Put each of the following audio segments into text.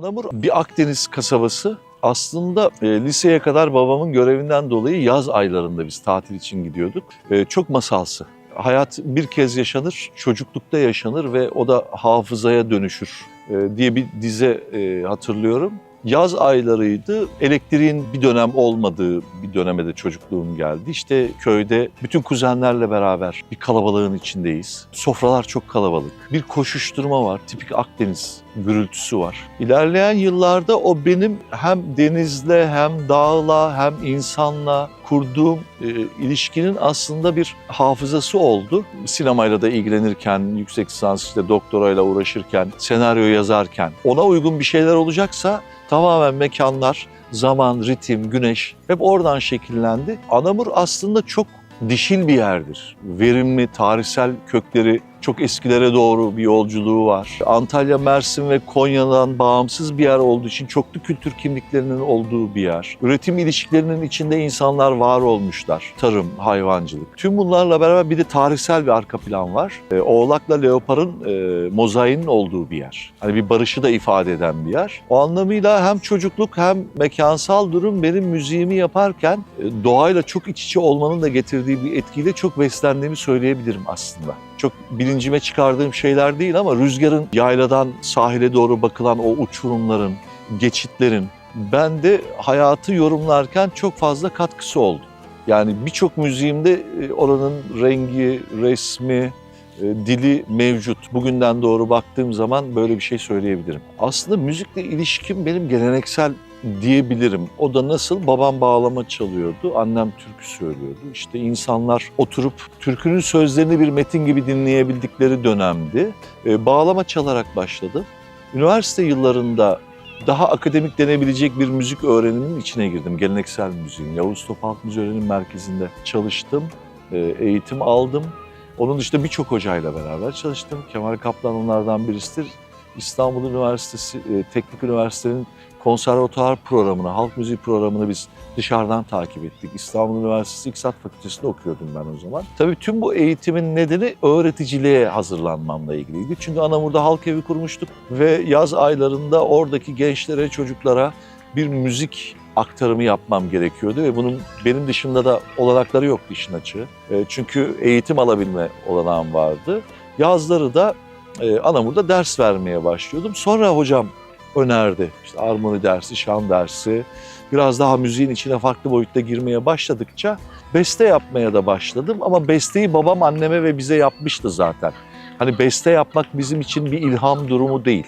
Anamur bir Akdeniz kasabası. Aslında e, liseye kadar babamın görevinden dolayı yaz aylarında biz tatil için gidiyorduk. E, çok masalsı. Hayat bir kez yaşanır, çocuklukta yaşanır ve o da hafızaya dönüşür e, diye bir dize e, hatırlıyorum. Yaz aylarıydı. Elektriğin bir dönem olmadığı bir döneme de çocukluğum geldi. İşte köyde bütün kuzenlerle beraber bir kalabalığın içindeyiz. Sofralar çok kalabalık. Bir koşuşturma var. Tipik Akdeniz gürültüsü var. İlerleyen yıllarda o benim hem denizle hem dağla hem insanla kurduğum e, ilişkinin aslında bir hafızası oldu. Sinemayla da ilgilenirken, yüksek lisans işte doktorayla uğraşırken, senaryo yazarken ona uygun bir şeyler olacaksa tamamen mekanlar, zaman, ritim, güneş hep oradan şekillendi. Anamur aslında çok dişil bir yerdir. Verimli, tarihsel kökleri çok eskilere doğru bir yolculuğu var. Antalya, Mersin ve Konya'dan bağımsız bir yer olduğu için çoklu kültür kimliklerinin olduğu bir yer. Üretim ilişkilerinin içinde insanlar var olmuşlar. Tarım, hayvancılık. Tüm bunlarla beraber bir de tarihsel bir arka plan var. Ee, Oğlak'la Leopar'ın e, mozaiğinin olduğu bir yer. Hani bir barışı da ifade eden bir yer. O anlamıyla hem çocukluk hem mekansal durum benim müziğimi yaparken e, doğayla çok iç içe olmanın da getirdiği bir etkiyle çok beslendiğimi söyleyebilirim aslında çok bilincime çıkardığım şeyler değil ama rüzgarın yayladan sahile doğru bakılan o uçurumların, geçitlerin bende hayatı yorumlarken çok fazla katkısı oldu. Yani birçok müziğimde e, oranın rengi, resmi, e, dili mevcut. Bugünden doğru baktığım zaman böyle bir şey söyleyebilirim. Aslında müzikle ilişkim benim geleneksel diyebilirim. O da nasıl? Babam bağlama çalıyordu, annem türkü söylüyordu. İşte insanlar oturup türkünün sözlerini bir metin gibi dinleyebildikleri dönemdi. Ee, bağlama çalarak başladım. Üniversite yıllarında daha akademik denebilecek bir müzik öğreniminin içine girdim. Geleneksel müziğin. Yavuz Top Halk Müziği Öğrenim Merkezi'nde çalıştım, e, eğitim aldım. Onun dışında birçok hocayla beraber çalıştım. Kemal Kaplan onlardan birisidir. İstanbul Üniversitesi, e, Teknik Üniversitesi'nin konservatuar programını, halk müziği programını biz dışarıdan takip ettik. İstanbul Üniversitesi İktisat Fakültesi'nde okuyordum ben o zaman. Tabii tüm bu eğitimin nedeni öğreticiliğe hazırlanmamla ilgiliydi. Çünkü Anamur'da halk evi kurmuştuk ve yaz aylarında oradaki gençlere, çocuklara bir müzik aktarımı yapmam gerekiyordu ve bunun benim dışında da olanakları yoktu işin açığı. E, Çünkü eğitim alabilme olanağım vardı. Yazları da e, Anamur'da ders vermeye başlıyordum. Sonra hocam önerdi. İşte armoni dersi, şan dersi, biraz daha müziğin içine farklı boyutta girmeye başladıkça beste yapmaya da başladım. Ama besteyi babam anneme ve bize yapmıştı zaten. Hani beste yapmak bizim için bir ilham durumu değil.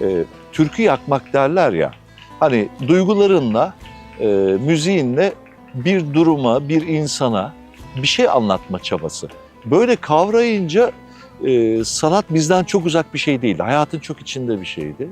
E, türkü yakmak derler ya. Hani duygularınla, e, müziğinle bir duruma, bir insana bir şey anlatma çabası. Böyle kavrayınca e, sanat bizden çok uzak bir şey değildi. Hayatın çok içinde bir şeydi.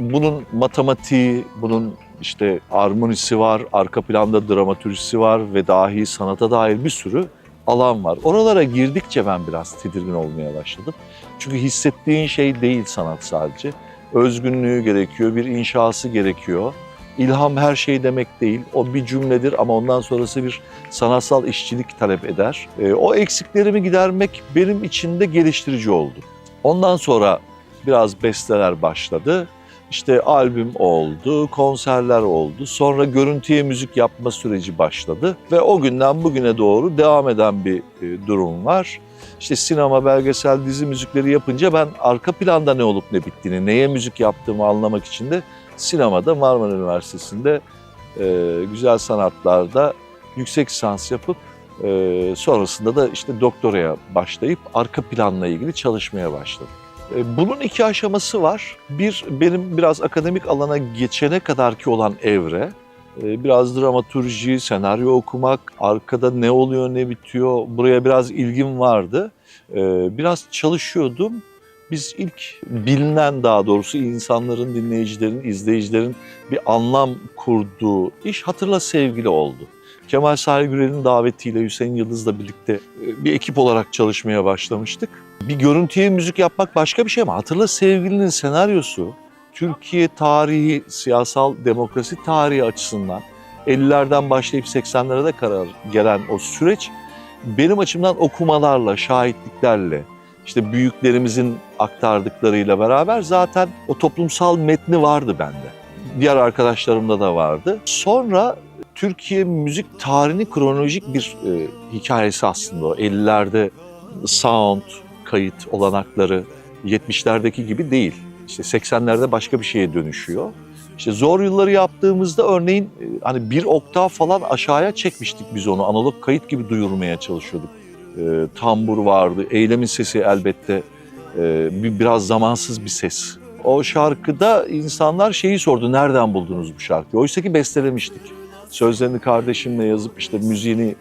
Bunun matematiği, bunun işte armonisi var, arka planda dramatürjisi var ve dahi sanata dair bir sürü alan var. Oralara girdikçe ben biraz tedirgin olmaya başladım. Çünkü hissettiğin şey değil sanat sadece. Özgünlüğü gerekiyor, bir inşası gerekiyor. İlham her şey demek değil. O bir cümledir ama ondan sonrası bir sanatsal işçilik talep eder. E, o eksiklerimi gidermek benim için de geliştirici oldu. Ondan sonra biraz besteler başladı. İşte albüm oldu, konserler oldu. Sonra görüntüye müzik yapma süreci başladı. Ve o günden bugüne doğru devam eden bir e, durum var. İşte sinema, belgesel, dizi müzikleri yapınca ben arka planda ne olup ne bittiğini, neye müzik yaptığımı anlamak için de sinemada Marmara Üniversitesi'nde e, güzel sanatlarda yüksek lisans yapıp e, sonrasında da işte doktoraya başlayıp arka planla ilgili çalışmaya başladım. E, Bunun iki aşaması var. Bir, benim biraz akademik alana geçene kadarki olan evre. E, Biraz dramaturji, senaryo okumak, arkada ne oluyor, ne bitiyor, buraya biraz ilgim vardı. E, Biraz çalışıyordum. Biz ilk bilinen daha doğrusu insanların, dinleyicilerin, izleyicilerin bir anlam kurduğu iş Hatırla Sevgili oldu. Kemal Sahil Gürel'in davetiyle Hüseyin Yıldız'la birlikte e, bir ekip olarak çalışmaya başlamıştık. Bir görüntüye müzik yapmak başka bir şey ama Hatırla Sevgili'nin senaryosu Türkiye tarihi, siyasal demokrasi tarihi açısından 50'lerden başlayıp 80'lere de karar gelen o süreç benim açımdan okumalarla, şahitliklerle, işte büyüklerimizin aktardıklarıyla beraber zaten o toplumsal metni vardı bende. Diğer arkadaşlarımda da vardı. Sonra Türkiye müzik tarihinin kronolojik bir e, hikayesi aslında o. 50'lerde sound, kayıt olanakları 70'lerdeki gibi değil. İşte 80'lerde başka bir şeye dönüşüyor. İşte zor yılları yaptığımızda örneğin e, hani bir oktav falan aşağıya çekmiştik biz onu. Analog kayıt gibi duyurmaya çalışıyorduk. E, tambur vardı, eylemin sesi elbette e, bir, biraz zamansız bir ses. O şarkıda insanlar şeyi sordu, nereden buldunuz bu şarkıyı? Oysa ki bestelemiştik. Sözlerini kardeşimle yazıp işte müziğini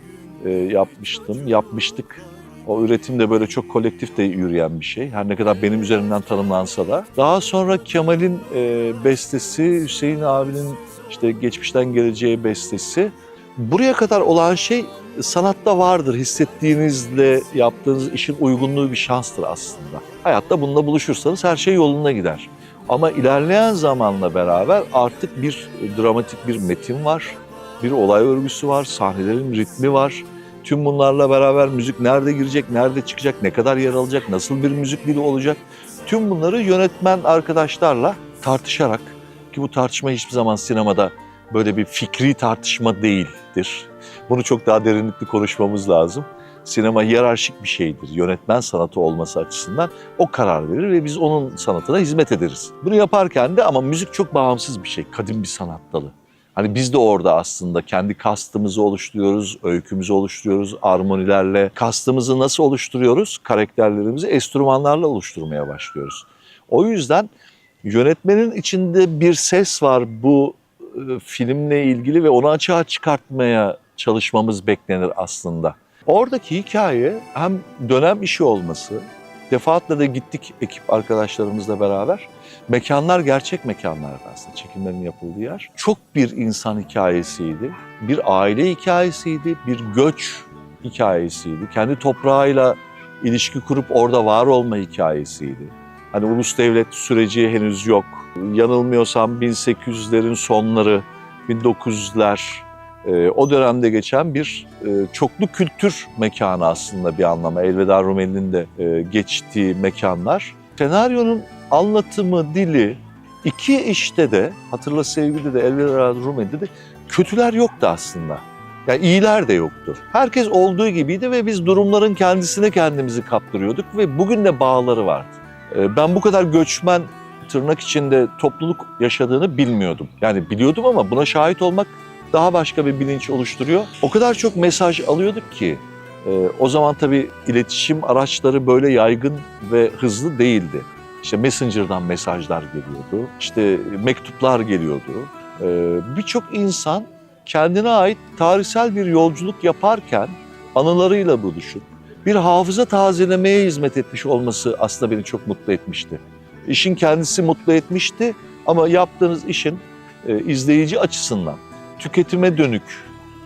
e, yapmıştım, yapmıştık. O üretim de böyle çok kolektif de yürüyen bir şey. Her ne kadar benim üzerimden tanımlansa da. Daha sonra Kemal'in e, bestesi, Hüseyin abinin işte geçmişten geleceğe bestesi. Buraya kadar olan şey sanatta vardır. Hissettiğinizle yaptığınız işin uygunluğu bir şanstır aslında. Hayatta bununla buluşursanız her şey yoluna gider. Ama ilerleyen zamanla beraber artık bir dramatik bir metin var. Bir olay örgüsü var, sahnelerin ritmi var. Tüm bunlarla beraber müzik nerede girecek, nerede çıkacak, ne kadar yer alacak, nasıl bir müzik dili olacak. Tüm bunları yönetmen arkadaşlarla tartışarak ki bu tartışma hiçbir zaman sinemada böyle bir fikri tartışma değildir. Bunu çok daha derinlikli konuşmamız lazım. Sinema hiyerarşik bir şeydir. Yönetmen sanatı olması açısından o karar verir ve biz onun sanatına hizmet ederiz. Bunu yaparken de ama müzik çok bağımsız bir şey, kadim bir sanat dalı. Hani biz de orada aslında kendi kastımızı oluşturuyoruz, öykümüzü oluşturuyoruz, armonilerle. Kastımızı nasıl oluşturuyoruz? Karakterlerimizi enstrümanlarla oluşturmaya başlıyoruz. O yüzden yönetmenin içinde bir ses var bu filmle ilgili ve onu açığa çıkartmaya çalışmamız beklenir aslında. Oradaki hikaye hem dönem işi olması, defaatle de gittik ekip arkadaşlarımızla beraber. Mekanlar gerçek mekanlardı aslında çekimlerin yapıldığı yer. Çok bir insan hikayesiydi, bir aile hikayesiydi, bir göç hikayesiydi. Kendi toprağıyla ilişki kurup orada var olma hikayesiydi. Hani ulus devlet süreci henüz yok. Yanılmıyorsam 1800'lerin sonları, 1900'ler e, o dönemde geçen bir e, çoklu kültür mekanı aslında bir anlamda. Elveda Rumeli'nin de e, geçtiği mekanlar. Senaryonun anlatımı, dili iki işte de hatırla sevgili de Elveda Rumeli'de de kötüler yoktu aslında. Yani iyiler de yoktu. Herkes olduğu gibiydi ve biz durumların kendisine kendimizi kaptırıyorduk ve bugün de bağları vardı. Ben bu kadar göçmen tırnak içinde topluluk yaşadığını bilmiyordum. Yani biliyordum ama buna şahit olmak daha başka bir bilinç oluşturuyor. O kadar çok mesaj alıyorduk ki e, o zaman tabii iletişim araçları böyle yaygın ve hızlı değildi. İşte Messenger'dan mesajlar geliyordu, işte mektuplar geliyordu. E, Birçok insan kendine ait tarihsel bir yolculuk yaparken anılarıyla buluşup bir hafıza tazelemeye hizmet etmiş olması aslında beni çok mutlu etmişti. İşin kendisi mutlu etmişti ama yaptığınız işin e, izleyici açısından tüketime dönük,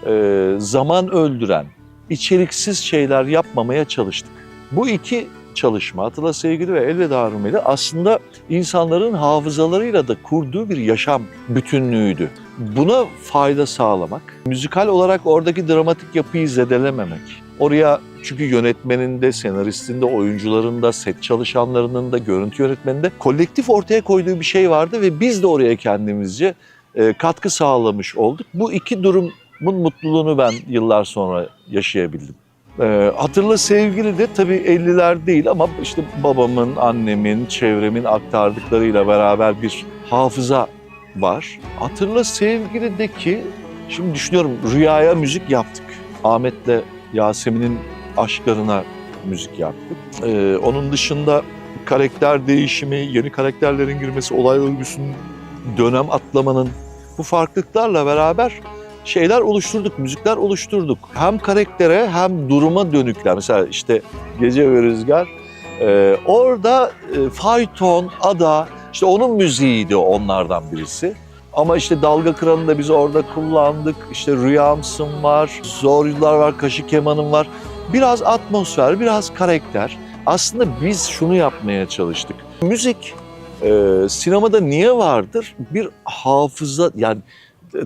e, zaman öldüren, içeriksiz şeyler yapmamaya çalıştık. Bu iki çalışma, Atilla Sevgili ve Elveda Rumeli aslında insanların hafızalarıyla da kurduğu bir yaşam bütünlüğüydü. Buna fayda sağlamak, müzikal olarak oradaki dramatik yapıyı zedelememek. Oraya çünkü yönetmenin de, senaristin set çalışanlarının da, görüntü yönetmeninin de kolektif ortaya koyduğu bir şey vardı ve biz de oraya kendimizce e, katkı sağlamış olduk. Bu iki durumun mutluluğunu ben yıllar sonra yaşayabildim. E, hatırla sevgili de tabii 50'ler değil ama işte babamın, annemin, çevremin aktardıklarıyla beraber bir hafıza var. Hatırla sevgilideki, şimdi düşünüyorum rüyaya müzik yaptık. Ahmet'le Yasemin'in aşklarına müzik yaptık. E, onun dışında karakter değişimi, yeni karakterlerin girmesi, olay örgüsünün dönem atlamanın bu farklılıklarla beraber şeyler oluşturduk, müzikler oluşturduk. Hem karaktere hem duruma dönükler. Mesela işte Gece ve Rüzgar. Ee, orada e, fayton, ada, işte onun müziğiydi onlardan birisi. Ama işte Dalga Kralı'nı da biz orada kullandık. İşte Rüyamsın var, Zor Yıllar var, Kaşı Kemanım var. Biraz atmosfer, biraz karakter. Aslında biz şunu yapmaya çalıştık. Müzik e, sinemada niye vardır? Bir hafıza yani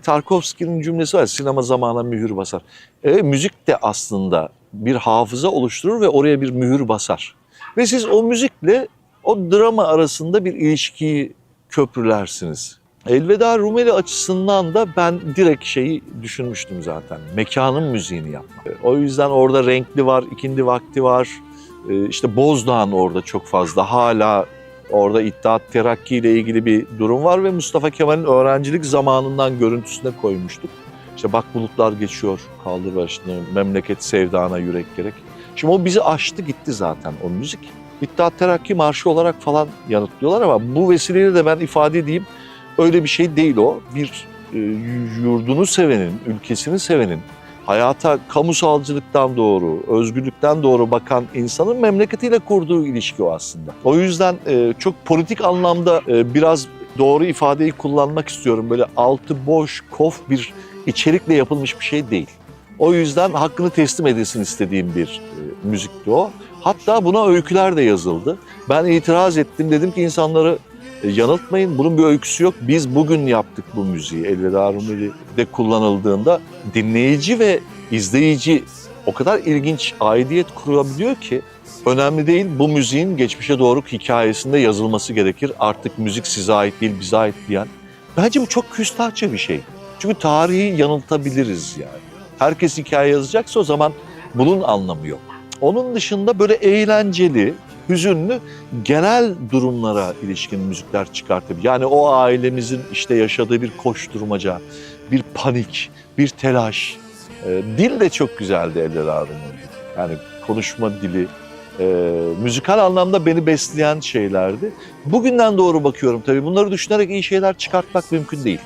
Tarkovski'nin cümlesi var sinema zamana mühür basar. E, müzik de aslında bir hafıza oluşturur ve oraya bir mühür basar. Ve siz o müzikle o drama arasında bir ilişkiyi köprülersiniz. Elveda Rumeli açısından da ben direkt şeyi düşünmüştüm zaten. Mekanın müziğini yapmak. O yüzden orada renkli var, ikindi vakti var. Ee, İşte Bozdağ'ın orada çok fazla. Hala orada İttihat Terakki ile ilgili bir durum var ve Mustafa Kemal'in öğrencilik zamanından görüntüsüne koymuştuk. İşte bak bulutlar geçiyor, kaldır başını, memleket sevdana yürek gerek. Şimdi o bizi aştı gitti zaten o müzik. İttihat Terakki Marşı olarak falan yanıtlıyorlar ama bu vesileyle de ben ifade edeyim. Öyle bir şey değil o. Bir e, yurdunu sevenin, ülkesini sevenin, hayata kamusalcılıktan doğru, özgürlükten doğru bakan insanın memleketiyle kurduğu ilişki o aslında. O yüzden e, çok politik anlamda e, biraz doğru ifadeyi kullanmak istiyorum. Böyle altı boş, kof bir içerikle yapılmış bir şey değil. O yüzden hakkını teslim edilsin istediğim bir e, müzikti o. Hatta buna öyküler de yazıldı. Ben itiraz ettim. Dedim ki insanları yanıltmayın. Bunun bir öyküsü yok. Biz bugün yaptık bu müziği. Elveda Rumeli'de kullanıldığında dinleyici ve izleyici o kadar ilginç aidiyet kurabiliyor ki önemli değil bu müziğin geçmişe doğru hikayesinde yazılması gerekir. Artık müzik size ait değil bize ait diyen. Bence bu çok küstahça bir şey. Çünkü tarihi yanıltabiliriz yani. Herkes hikaye yazacaksa o zaman bunun anlamı yok. Onun dışında böyle eğlenceli, hüzünlü genel durumlara ilişkin müzikler çıkartabilir. Yani o ailemizin işte yaşadığı bir koşturmaca, bir panik, bir telaş. Ee, dil de çok güzeldi Eller Harun'un. Yani konuşma dili, e, müzikal anlamda beni besleyen şeylerdi. Bugünden doğru bakıyorum tabii. Bunları düşünerek iyi şeyler çıkartmak mümkün değil.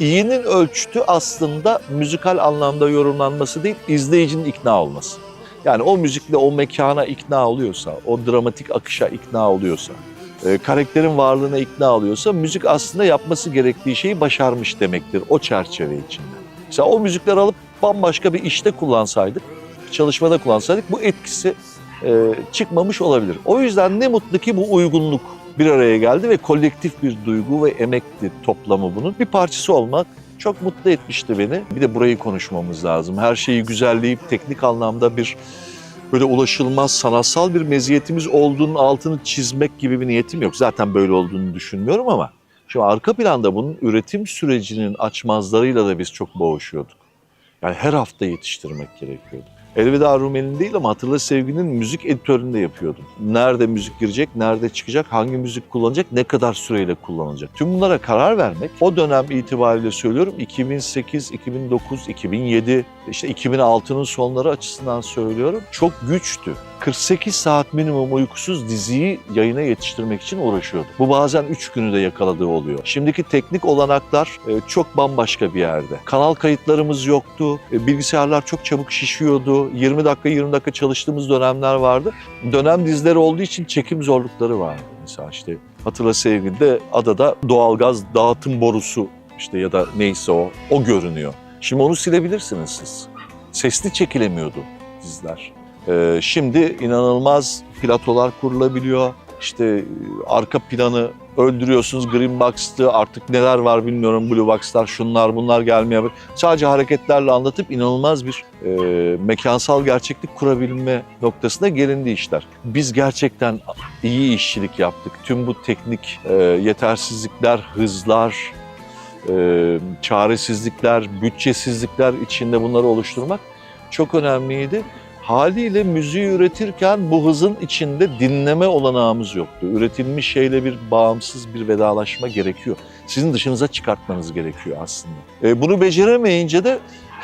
İyinin ölçütü aslında müzikal anlamda yorumlanması değil, izleyicinin ikna olması. Yani o müzikle o mekana ikna oluyorsa, o dramatik akışa ikna oluyorsa, e, karakterin varlığına ikna oluyorsa müzik aslında yapması gerektiği şeyi başarmış demektir o çerçeve içinde. Mesela o müzikleri alıp bambaşka bir işte kullansaydık, çalışmada kullansaydık bu etkisi e, çıkmamış olabilir. O yüzden ne mutlu ki bu uygunluk bir araya geldi ve kolektif bir duygu ve emekti toplamı bunun. Bir parçası olmak çok mutlu etmişti beni. Bir de burayı konuşmamız lazım. Her şeyi güzelleyip teknik anlamda bir böyle ulaşılmaz sanatsal bir meziyetimiz olduğunun altını çizmek gibi bir niyetim yok. Zaten böyle olduğunu düşünmüyorum ama şimdi arka planda bunun üretim sürecinin açmazlarıyla da biz çok boğuşuyorduk. Yani her hafta yetiştirmek gerekiyordu. Elveda Rumeli'nin değil ama Hatırla Sevgi'nin müzik editöründe yapıyordum. Nerede müzik girecek, nerede çıkacak, hangi müzik kullanacak, ne kadar süreyle kullanılacak. Tüm bunlara karar vermek o dönem itibariyle söylüyorum 2008, 2009, 2007, işte 2006'nın sonları açısından söylüyorum çok güçtü. 48 saat minimum uykusuz diziyi yayına yetiştirmek için uğraşıyordum. Bu bazen 3 günü de yakaladığı oluyor. Şimdiki teknik olanaklar e, çok bambaşka bir yerde. Kanal kayıtlarımız yoktu. E, Bilgisayarlar çok çabuk şişiyordu. 20 dakika 20 dakika çalıştığımız dönemler vardı. Dönem dizileri olduğu için çekim zorlukları vardı. Mesela işte Hatırla Sevgili'de adada doğalgaz dağıtım borusu işte ya da neyse o, o görünüyor. Şimdi onu silebilirsiniz siz. Sesli çekilemiyordu diziler. Ee, şimdi inanılmaz platolar kurulabiliyor. İşte e, arka planı öldürüyorsunuz Green Box'tı artık neler var bilmiyorum Blue Box'lar şunlar bunlar gelmeye Sadece hareketlerle anlatıp inanılmaz bir e, mekansal gerçeklik kurabilme noktasına gelindi işler. Biz gerçekten iyi işçilik yaptık. Tüm bu teknik e, yetersizlikler, hızlar, e, çaresizlikler, bütçesizlikler içinde bunları oluşturmak çok önemliydi. Haliyle müziği üretirken bu hızın içinde dinleme olanağımız yoktu. Üretilmiş şeyle bir bağımsız bir vedalaşma gerekiyor. Sizin dışınıza çıkartmanız gerekiyor aslında. E, bunu beceremeyince de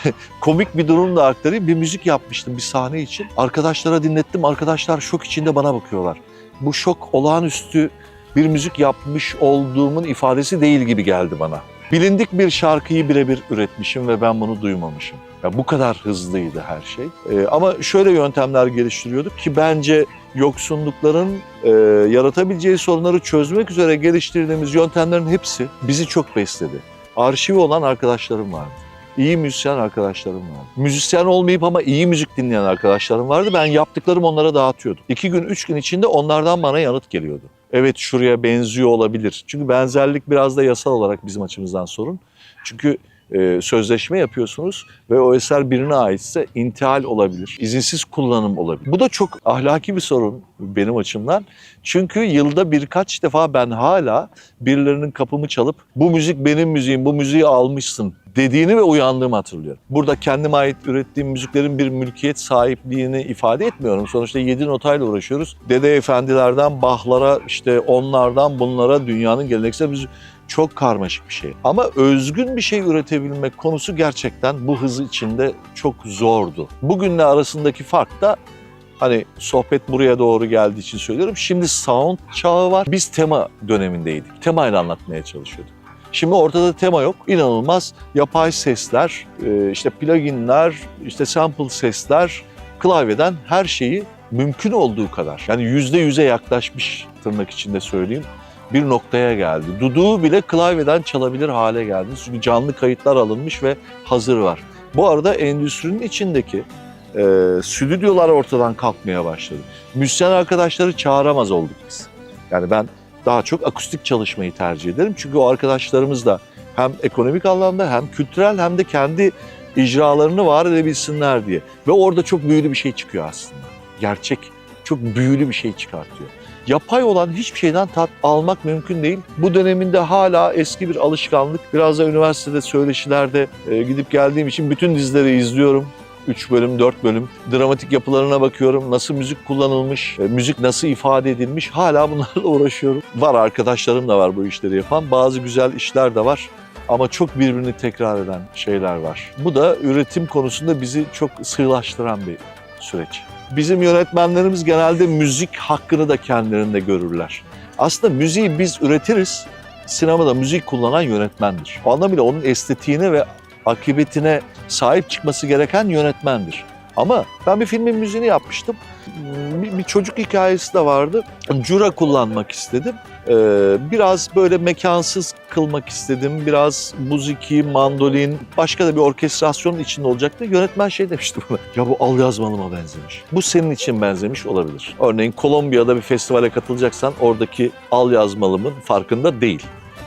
komik bir durum da aktarayım. Bir müzik yapmıştım bir sahne için. Arkadaşlara dinlettim. Arkadaşlar şok içinde bana bakıyorlar. Bu şok olağanüstü bir müzik yapmış olduğumun ifadesi değil gibi geldi bana. Bilindik bir şarkıyı birebir üretmişim ve ben bunu duymamışım. Ya bu kadar hızlıydı her şey. Ee, ama şöyle yöntemler geliştiriyorduk ki bence yoksunlukların e, yaratabileceği sorunları çözmek üzere geliştirdiğimiz yöntemlerin hepsi bizi çok besledi. Arşivi olan arkadaşlarım vardı. İyi müzisyen arkadaşlarım vardı. Müzisyen olmayıp ama iyi müzik dinleyen arkadaşlarım vardı. Ben yaptıklarım onlara dağıtıyordum. İki gün, üç gün içinde onlardan bana yanıt geliyordu. Evet şuraya benziyor olabilir. Çünkü benzerlik biraz da yasal olarak bizim açımızdan sorun. Çünkü e, sözleşme yapıyorsunuz ve o eser birine aitse intihal olabilir, izinsiz kullanım olabilir. Bu da çok ahlaki bir sorun benim açımdan. Çünkü yılda birkaç defa ben hala birilerinin kapımı çalıp bu müzik benim müziğim, bu müziği almışsın dediğini ve uyandığımı hatırlıyorum. Burada kendime ait ürettiğim müziklerin bir mülkiyet sahipliğini ifade etmiyorum. Sonuçta yedi notayla uğraşıyoruz. Dede efendilerden Bach'lara işte onlardan bunlara dünyanın geleneksel müziği çok karmaşık bir şey. Ama özgün bir şey üretebilmek konusu gerçekten bu hızı içinde çok zordu. Bugünle arasındaki fark da hani sohbet buraya doğru geldiği için söylüyorum. Şimdi sound çağı var. Biz tema dönemindeydik. Temayla anlatmaya çalışıyorduk. Şimdi ortada tema yok. İnanılmaz yapay sesler, e, işte pluginler, işte sample sesler, klavyeden her şeyi mümkün olduğu kadar. Yani yüzde yüze yaklaşmış tırnak içinde söyleyeyim bir noktaya geldi. Duduğu bile klavyeden çalabilir hale geldi. Çünkü canlı kayıtlar alınmış ve hazır var. Bu arada endüstrinin içindeki e, stüdyolar ortadan kalkmaya başladı. Müzisyen arkadaşları çağıramaz olduk biz. Yani ben daha çok akustik çalışmayı tercih ederim. Çünkü o arkadaşlarımız da hem ekonomik anlamda hem kültürel hem de kendi icralarını var edebilsinler diye. Ve orada çok büyülü bir şey çıkıyor aslında. Gerçek, çok büyülü bir şey çıkartıyor. Yapay olan hiçbir şeyden tat almak mümkün değil. Bu döneminde hala eski bir alışkanlık. Biraz da üniversitede söyleşilerde e, gidip geldiğim için bütün dizileri izliyorum. 3 bölüm, 4 bölüm. Dramatik yapılarına bakıyorum. Nasıl müzik kullanılmış, e, müzik nasıl ifade edilmiş. Hala bunlarla uğraşıyorum. Var arkadaşlarım da var bu işleri yapan. Bazı güzel işler de var. Ama çok birbirini tekrar eden şeyler var. Bu da üretim konusunda bizi çok sığlaştıran bir süreç. Bizim yönetmenlerimiz genelde müzik hakkını da kendilerinde görürler. Aslında müziği biz üretiriz. Sinemada müzik kullanan yönetmendir. O anlamıyla onun estetiğine ve akıbetine sahip çıkması gereken yönetmendir. Ama ben bir filmin müziğini yapmıştım. Bir, bir çocuk hikayesi de vardı. Cura kullanmak istedim. Ee, biraz böyle mekansız kılmak istedim. Biraz muziki, mandolin, başka da bir orkestrasyonun içinde olacaktı. Yönetmen şey demişti bana. Ya bu al yazmalıma benzemiş. Bu senin için benzemiş olabilir. Örneğin Kolombiya'da bir festivale katılacaksan oradaki al yazmalımın farkında değil.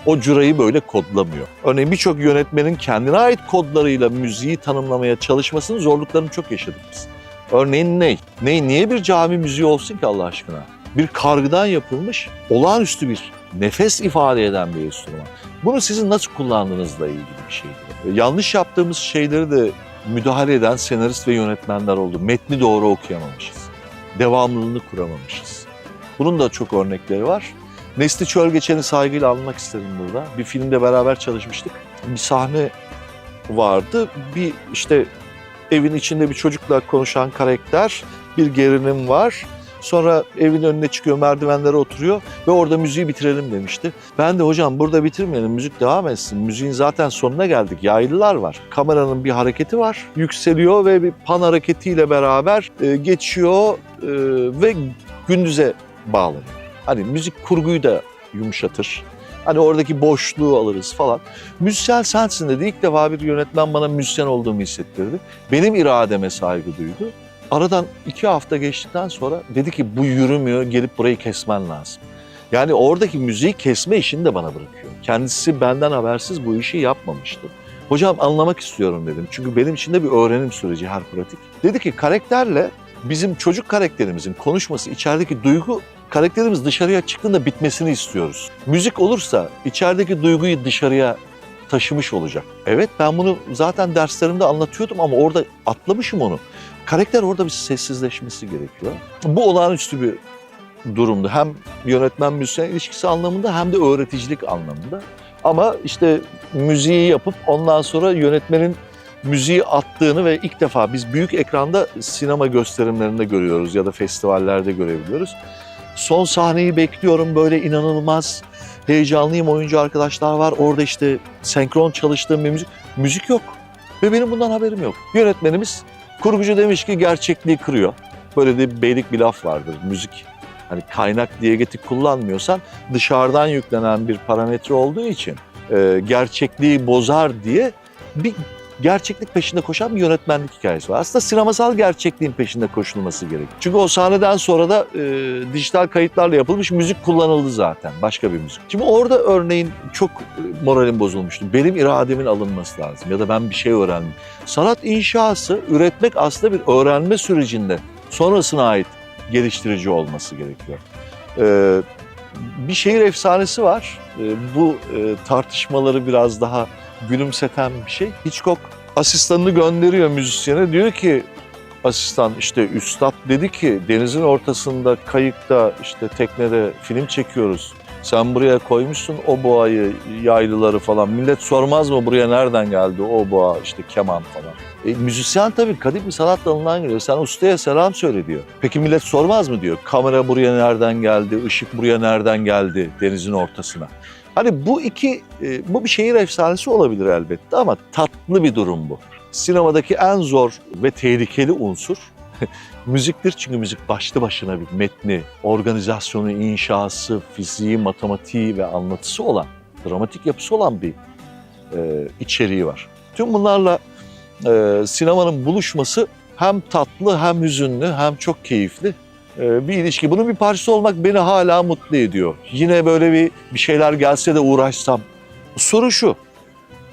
O curayı böyle kodlamıyor. Örneğin birçok yönetmenin kendine ait kodlarıyla müziği tanımlamaya çalışmasının zorluklarını çok yaşadık biz. Örneğin ney? Ney niye bir cami müziği olsun ki Allah aşkına? Bir kargıdan yapılmış olağanüstü bir nefes ifade eden bir enstrüman. Bunu sizin nasıl kullandığınızla ilgili bir şeydi. Yanlış yaptığımız şeyleri de müdahale eden senarist ve yönetmenler oldu. Metni doğru okuyamamışız. Devamlılığını kuramamışız. Bunun da çok örnekleri var. Nesli Çölgeçen'i saygıyla almak istedim burada. Bir filmde beraber çalışmıştık. Bir sahne vardı. Bir işte evin içinde bir çocukla konuşan karakter, bir gerilim var. Sonra evin önüne çıkıyor, merdivenlere oturuyor ve orada müziği bitirelim demişti. Ben de hocam burada bitirmeyelim, müzik devam etsin. Müziğin zaten sonuna geldik. Yaylılar var. Kameranın bir hareketi var. Yükseliyor ve bir pan hareketiyle beraber e, geçiyor e, ve gündüze bağlanıyor. Hani müzik kurguyu da yumuşatır. Hani oradaki boşluğu alırız falan. Müzisyen sensin dedi. İlk defa bir yönetmen bana müzisyen olduğumu hissettirdi. Benim irademe saygı duydu. Aradan iki hafta geçtikten sonra dedi ki bu yürümüyor, gelip burayı kesmen lazım. Yani oradaki müziği kesme işini de bana bırakıyor. Kendisi benden habersiz bu işi yapmamıştı. Hocam anlamak istiyorum dedim. Çünkü benim için de bir öğrenim süreci her pratik. Dedi ki karakterle bizim çocuk karakterimizin konuşması, içerideki duygu karakterimiz dışarıya çıktığında bitmesini istiyoruz. Müzik olursa içerideki duyguyu dışarıya taşımış olacak. Evet ben bunu zaten derslerimde anlatıyordum ama orada atlamışım onu. Karakter orada bir sessizleşmesi gerekiyor. Bu olağanüstü bir durumdu. Hem yönetmen müzisyen ilişkisi anlamında hem de öğreticilik anlamında. Ama işte müziği yapıp ondan sonra yönetmenin müziği attığını ve ilk defa biz büyük ekranda sinema gösterimlerinde görüyoruz ya da festivallerde görebiliyoruz. Son sahneyi bekliyorum böyle inanılmaz heyecanlıyım oyuncu arkadaşlar var. Orada işte senkron çalıştığım bir müzik. Müzik yok. Ve benim bundan haberim yok. Yönetmenimiz kurgucu demiş ki gerçekliği kırıyor. Böyle de beylik bir laf vardır. Müzik hani kaynak diyegetik kullanmıyorsan dışarıdan yüklenen bir parametre olduğu için e, gerçekliği bozar diye bir gerçeklik peşinde koşan bir yönetmenlik hikayesi var. Aslında sinemasal gerçekliğin peşinde koşulması gerekiyor. Çünkü o sahneden sonra da e, dijital kayıtlarla yapılmış müzik kullanıldı zaten. Başka bir müzik. Şimdi orada örneğin çok e, moralim bozulmuştu. Benim irademin alınması lazım ya da ben bir şey öğrendim. Sanat inşası, üretmek aslında bir öğrenme sürecinde sonrasına ait geliştirici olması gerekiyor. Ee, bir şehir efsanesi var. Ee, bu e, tartışmaları biraz daha gülümseten bir şey. Hitchcock asistanını gönderiyor müzisyene. Diyor ki asistan işte üstad dedi ki denizin ortasında kayıkta işte teknede film çekiyoruz. Sen buraya koymuşsun o boğayı, yaylıları falan. Millet sormaz mı buraya nereden geldi o boğa işte keman falan. E, müzisyen tabii kadim bir sanat dalından geliyor. Sen ustaya selam söyle diyor. Peki millet sormaz mı diyor. Kamera buraya nereden geldi, ışık buraya nereden geldi denizin ortasına. Hani bu iki, e, bu bir şehir efsanesi olabilir elbette ama tatlı bir durum bu. Sinemadaki en zor ve tehlikeli unsur müziktir. Çünkü müzik başlı başına bir metni, organizasyonu, inşası, fiziği, matematiği ve anlatısı olan, dramatik yapısı olan bir e, içeriği var. Tüm bunlarla e, sinemanın buluşması hem tatlı hem hüzünlü hem çok keyifli bir ilişki. Bunun bir parçası olmak beni hala mutlu ediyor. Yine böyle bir, bir şeyler gelse de uğraşsam. Soru şu,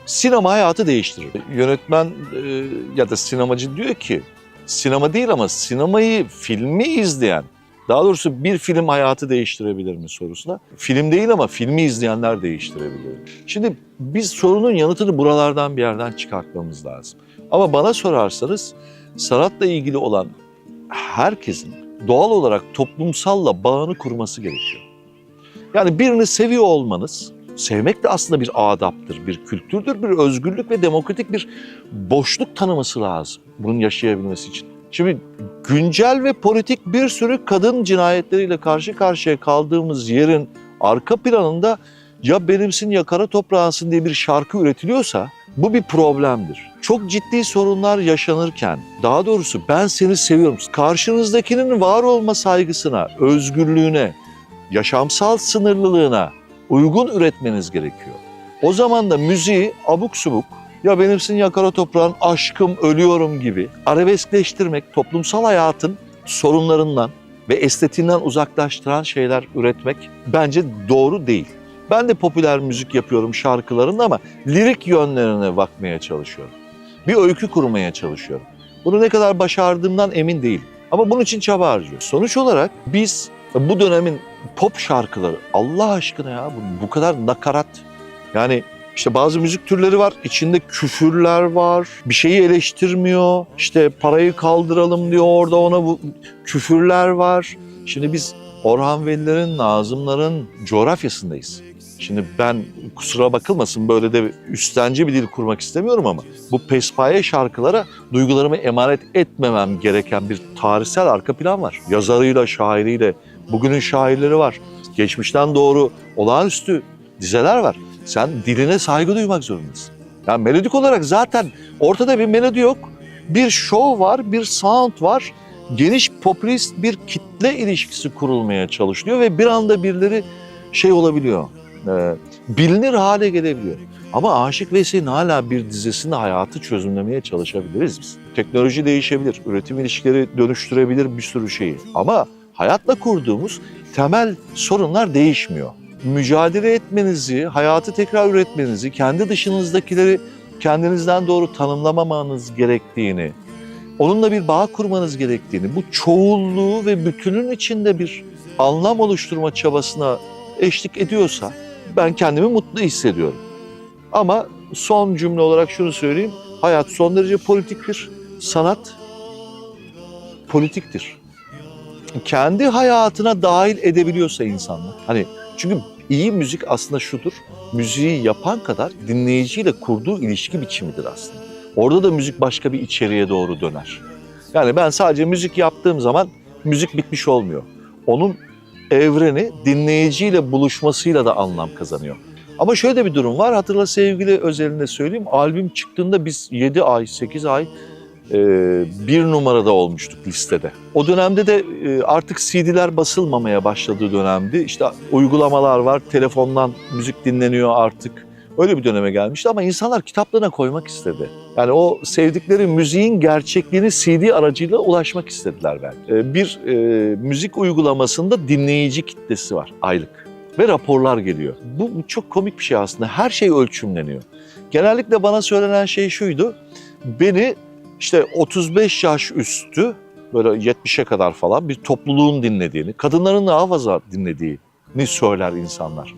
sinema hayatı değiştirir. Yönetmen e, ya da sinemacı diyor ki, sinema değil ama sinemayı, filmi izleyen, daha doğrusu bir film hayatı değiştirebilir mi sorusuna. Film değil ama filmi izleyenler değiştirebilir. Şimdi biz sorunun yanıtını buralardan bir yerden çıkartmamız lazım. Ama bana sorarsanız sanatla ilgili olan herkesin doğal olarak toplumsalla bağını kurması gerekiyor. Yani birini seviyor olmanız, sevmek de aslında bir adaptır, bir kültürdür, bir özgürlük ve demokratik bir boşluk tanıması lazım bunun yaşayabilmesi için. Şimdi güncel ve politik bir sürü kadın cinayetleriyle karşı karşıya kaldığımız yerin arka planında ya benimsin ya kara toprağısın diye bir şarkı üretiliyorsa bu bir problemdir. Çok ciddi sorunlar yaşanırken, daha doğrusu ben seni seviyorum, karşınızdakinin var olma saygısına, özgürlüğüne, yaşamsal sınırlılığına uygun üretmeniz gerekiyor. O zaman da müziği abuk subuk, ya benimsin ya kara toprağın, aşkım, ölüyorum gibi arabeskleştirmek, toplumsal hayatın sorunlarından ve estetiğinden uzaklaştıran şeyler üretmek bence doğru değil. Ben de popüler müzik yapıyorum şarkılarında ama lirik yönlerine bakmaya çalışıyorum. Bir öykü kurmaya çalışıyorum. Bunu ne kadar başardığımdan emin değilim. Ama bunun için çaba harcıyorum. Sonuç olarak biz bu dönemin pop şarkıları Allah aşkına ya bu, bu kadar nakarat. Yani işte bazı müzik türleri var. içinde küfürler var. Bir şeyi eleştirmiyor. İşte parayı kaldıralım diyor orada ona bu küfürler var. Şimdi biz Orhan Veli'lerin, Nazımların coğrafyasındayız. Şimdi ben kusura bakılmasın böyle de üstenci bir dil kurmak istemiyorum ama bu pespaye şarkılara duygularımı emanet etmemem gereken bir tarihsel arka plan var. Yazarıyla, şairiyle, bugünün şairleri var. Geçmişten doğru olağanüstü dizeler var. Sen diline saygı duymak zorundasın. Yani melodik olarak zaten ortada bir melodi yok. Bir show var, bir sound var. Geniş popülist bir kitle ilişkisi kurulmaya çalışılıyor ve bir anda birileri şey olabiliyor e, bilinir hale gelebiliyor. Ama Aşık Veysel'in hala bir dizisinde hayatı çözümlemeye çalışabiliriz biz. Teknoloji değişebilir, üretim ilişkileri dönüştürebilir bir sürü şeyi. Ama hayatla kurduğumuz temel sorunlar değişmiyor. Mücadele etmenizi, hayatı tekrar üretmenizi, kendi dışınızdakileri kendinizden doğru tanımlamamanız gerektiğini, onunla bir bağ kurmanız gerektiğini, bu çoğulluğu ve bütünün içinde bir anlam oluşturma çabasına eşlik ediyorsa ben kendimi mutlu hissediyorum. Ama son cümle olarak şunu söyleyeyim. Hayat son derece politiktir. Sanat politiktir. Kendi hayatına dahil edebiliyorsa insanlar. Hani çünkü iyi müzik aslında şudur. Müziği yapan kadar dinleyiciyle kurduğu ilişki biçimidir aslında. Orada da müzik başka bir içeriğe doğru döner. Yani ben sadece müzik yaptığım zaman müzik bitmiş olmuyor. Onun evreni dinleyiciyle buluşmasıyla da anlam kazanıyor. Ama şöyle de bir durum var. Hatırla sevgili özelinde söyleyeyim. Albüm çıktığında biz 7 ay, 8 ay e, bir numarada olmuştuk listede. O dönemde de e, artık CD'ler basılmamaya başladığı dönemdi. İşte uygulamalar var, telefondan müzik dinleniyor artık. Öyle bir döneme gelmişti ama insanlar kitaplarına koymak istedi. Yani o sevdikleri müziğin gerçekliğini CD aracıyla ulaşmak istediler belki. Ee, Bir e, müzik uygulamasında dinleyici kitlesi var aylık ve raporlar geliyor. Bu, çok komik bir şey aslında. Her şey ölçümleniyor. Genellikle bana söylenen şey şuydu. Beni işte 35 yaş üstü böyle 70'e kadar falan bir topluluğun dinlediğini, kadınların daha fazla dinlediğini söyler insanlar.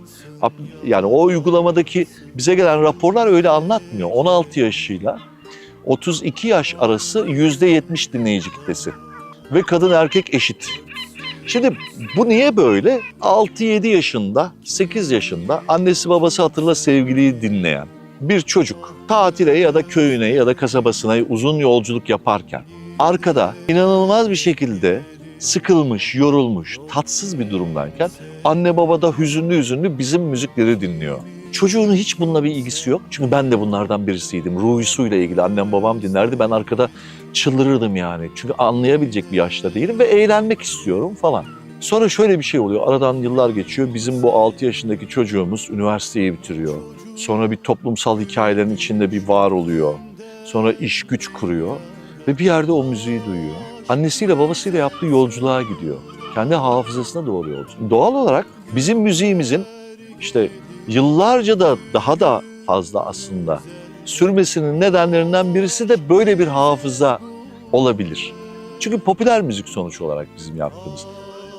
Yani o uygulamadaki bize gelen raporlar öyle anlatmıyor. 16 yaşıyla 32 yaş arası %70 dinleyici kitlesi ve kadın erkek eşit. Şimdi bu niye böyle? 6-7 yaşında, 8 yaşında annesi babası hatırla sevgiliyi dinleyen bir çocuk tatile ya da köyüne ya da kasabasına uzun yolculuk yaparken arkada inanılmaz bir şekilde sıkılmış, yorulmuş, tatsız bir durumdayken anne baba da hüzünlü hüzünlü bizim müzikleri dinliyor. Çocuğun hiç bununla bir ilgisi yok. Çünkü ben de bunlardan birisiydim. Ruhusuyla ilgili annem babam dinlerdi. Ben arkada çıldırırdım yani. Çünkü anlayabilecek bir yaşta değilim ve eğlenmek istiyorum falan. Sonra şöyle bir şey oluyor. Aradan yıllar geçiyor. Bizim bu 6 yaşındaki çocuğumuz üniversiteyi bitiriyor. Sonra bir toplumsal hikayelerin içinde bir var oluyor. Sonra iş güç kuruyor. Ve bir yerde o müziği duyuyor. Annesiyle babasıyla yaptığı yolculuğa gidiyor. Kendi hafızasına doğru yolculuk. Doğal olarak bizim müziğimizin işte yıllarca da daha da fazla aslında sürmesinin nedenlerinden birisi de böyle bir hafıza olabilir. Çünkü popüler müzik sonuç olarak bizim yaptığımız.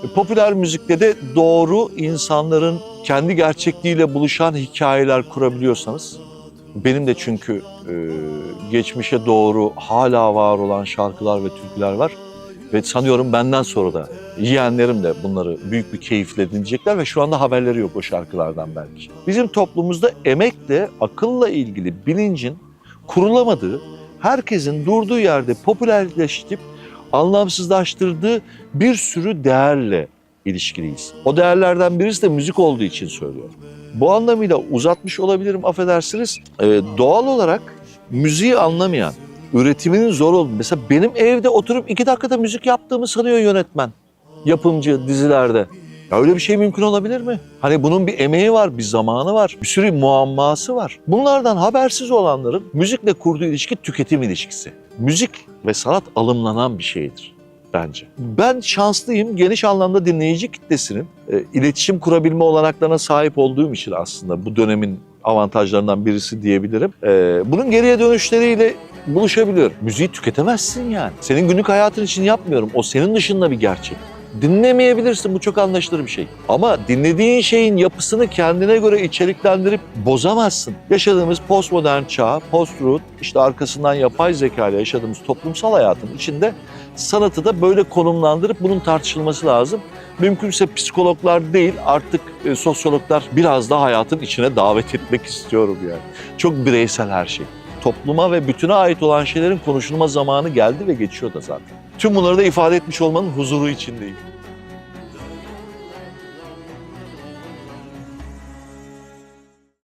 E, Popüler müzikte de doğru insanların kendi gerçekliğiyle buluşan hikayeler kurabiliyorsanız benim de çünkü geçmişe doğru hala var olan şarkılar ve türküler var. Ve sanıyorum benden sonra da yiyenlerim de bunları büyük bir keyifle dinleyecekler ve şu anda haberleri yok o şarkılardan belki. Bizim toplumumuzda emekle, akılla ilgili bilincin kurulamadığı, herkesin durduğu yerde popülerleştirip anlamsızlaştırdığı bir sürü değerle ilişkiliyiz. O değerlerden birisi de müzik olduğu için söylüyorum. Bu anlamıyla uzatmış olabilirim affedersiniz. Ee, doğal olarak müziği anlamayan, üretiminin zor olduğunu. Mesela benim evde oturup iki dakikada müzik yaptığımı sanıyor yönetmen, yapımcı dizilerde. Ya öyle bir şey mümkün olabilir mi? Hani bunun bir emeği var, bir zamanı var, bir sürü muamması var. Bunlardan habersiz olanların müzikle kurduğu ilişki tüketim ilişkisi. Müzik ve sanat alımlanan bir şeydir bence. Ben şanslıyım geniş anlamda dinleyici kitlesinin e, iletişim kurabilme olanaklarına sahip olduğum için aslında bu dönemin avantajlarından birisi diyebilirim. E, bunun geriye dönüşleriyle buluşabiliyorum. Müziği tüketemezsin yani. Senin günlük hayatın için yapmıyorum. O senin dışında bir gerçek. Dinlemeyebilirsin bu çok anlaşılır bir şey. Ama dinlediğin şeyin yapısını kendine göre içeriklendirip bozamazsın. Yaşadığımız postmodern çağ, post-truth, işte arkasından yapay zeka ile yaşadığımız toplumsal hayatın içinde sanatı da böyle konumlandırıp bunun tartışılması lazım. Mümkünse psikologlar değil artık e, sosyologlar biraz da hayatın içine davet etmek istiyorum yani. Çok bireysel her şey. Topluma ve bütüne ait olan şeylerin konuşulma zamanı geldi ve geçiyor da zaten. Tüm bunları da ifade etmiş olmanın huzuru içindeyim.